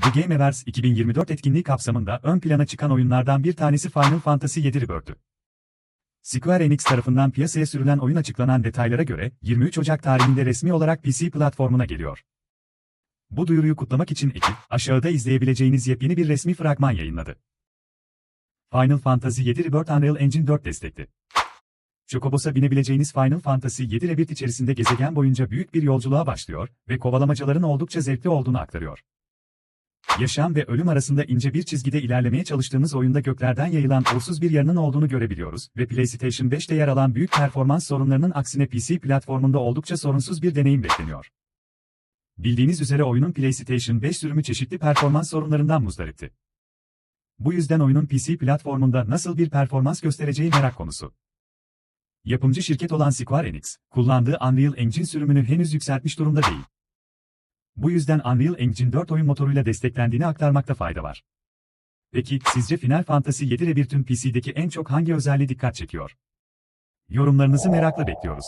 The Game Awards 2024 etkinliği kapsamında ön plana çıkan oyunlardan bir tanesi Final Fantasy VII Rebirth'tü. Square Enix tarafından piyasaya sürülen oyun açıklanan detaylara göre 23 Ocak tarihinde resmi olarak PC platformuna geliyor. Bu duyuruyu kutlamak için ekip, aşağıda izleyebileceğiniz yepyeni bir resmi fragman yayınladı. Final Fantasy VII Rebirth Unreal Engine 4 destekli. Chocobos'a binebileceğiniz Final Fantasy VII Rebirth içerisinde gezegen boyunca büyük bir yolculuğa başlıyor ve kovalamacaların oldukça zevkli olduğunu aktarıyor. Yaşam ve ölüm arasında ince bir çizgide ilerlemeye çalıştığımız oyunda göklerden yayılan uğursuz bir yarının olduğunu görebiliyoruz ve PlayStation 5'te yer alan büyük performans sorunlarının aksine PC platformunda oldukça sorunsuz bir deneyim bekleniyor. Bildiğiniz üzere oyunun PlayStation 5 sürümü çeşitli performans sorunlarından muzdaripti. Bu yüzden oyunun PC platformunda nasıl bir performans göstereceği merak konusu. Yapımcı şirket olan Square Enix, kullandığı Unreal Engine sürümünü henüz yükseltmiş durumda değil. Bu yüzden Unreal Engine 4 oyun motoruyla desteklendiğini aktarmakta fayda var. Peki, sizce Final Fantasy VII Rebirth'ün PC'deki en çok hangi özelliği dikkat çekiyor? Yorumlarınızı merakla bekliyoruz.